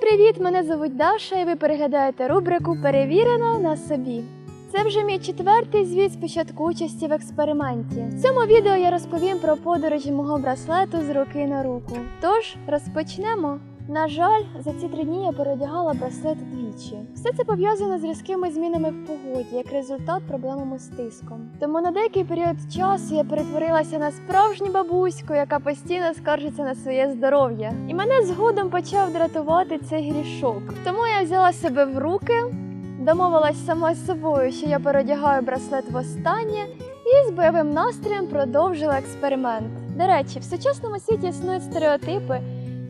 привіт! Мене звуть Даша, і ви переглядаєте рубрику Перевірено на собі. Це вже мій четвертий звіт з початку участі в експерименті. В цьому відео я розповім про подорожі мого браслету з руки на руку. Тож розпочнемо. На жаль, за ці три дні я переодягала браслет двічі. Все це пов'язано з різкими змінами в погоді, як результат проблемами з тиском. Тому на деякий період часу я перетворилася на справжню бабуську, яка постійно скаржиться на своє здоров'я. І мене згодом почав дратувати цей грішок. Тому я взяла себе в руки, домовилась сама з собою, що я переодягаю браслет востаннє, і з бойовим настроєм продовжила експеримент. До речі, в сучасному світі існують стереотипи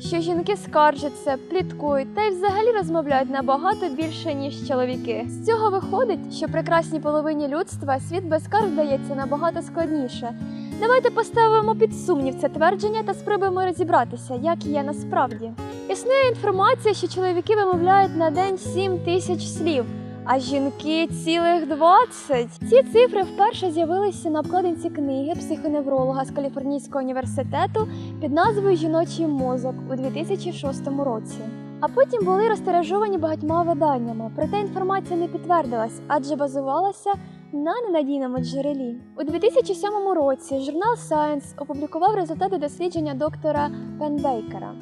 що жінки скаржаться, пліткують та й взагалі розмовляють набагато більше, ніж чоловіки. З цього виходить, що прекрасній половині людства світ без скарг здається набагато складніше. Давайте поставимо під сумнів це твердження та спробуємо розібратися, як є насправді. Існує інформація, що чоловіки вимовляють на день 7 тисяч слів. А жінки цілих 20. Ці цифри вперше з'явилися на обкладинці книги психоневролога з Каліфорнійського університету під назвою Жіночий мозок у 2006 році. А потім були розтиражовані багатьма виданнями, проте інформація не підтвердилась, адже базувалася на ненадійному джерелі. У 2007 році журнал Science опублікував результати дослідження доктора Пенбейкера,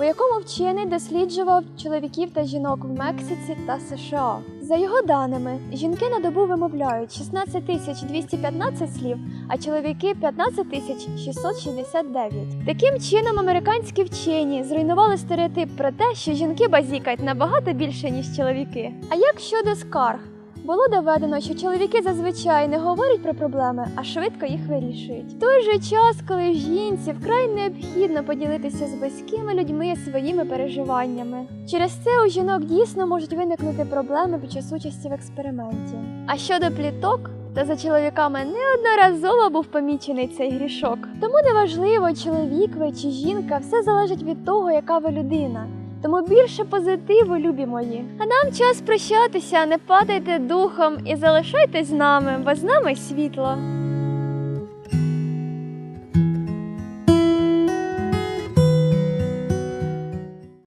у якому вчений досліджував чоловіків та жінок в Мексиці та США. За його даними, жінки на добу вимовляють 16 тисяч 215 слів, а чоловіки 15 тисяч 669. Таким чином, американські вчені зруйнували стереотип про те, що жінки базікають набагато більше, ніж чоловіки. А як щодо скарг? Було доведено, що чоловіки зазвичай не говорять про проблеми, а швидко їх вирішують. В той же час, коли жінці вкрай необхідно поділитися з близькими людьми своїми переживаннями. Через це у жінок дійсно можуть виникнути проблеми під час участі в експерименті. А щодо пліток, то за чоловіками неодноразово був помічений цей грішок. Тому неважливо, чоловік ви чи жінка, все залежить від того, яка ви людина. Тому більше позитиву, любі мої. А нам час прощатися, не падайте духом і залишайтесь з нами, бо з нами світло.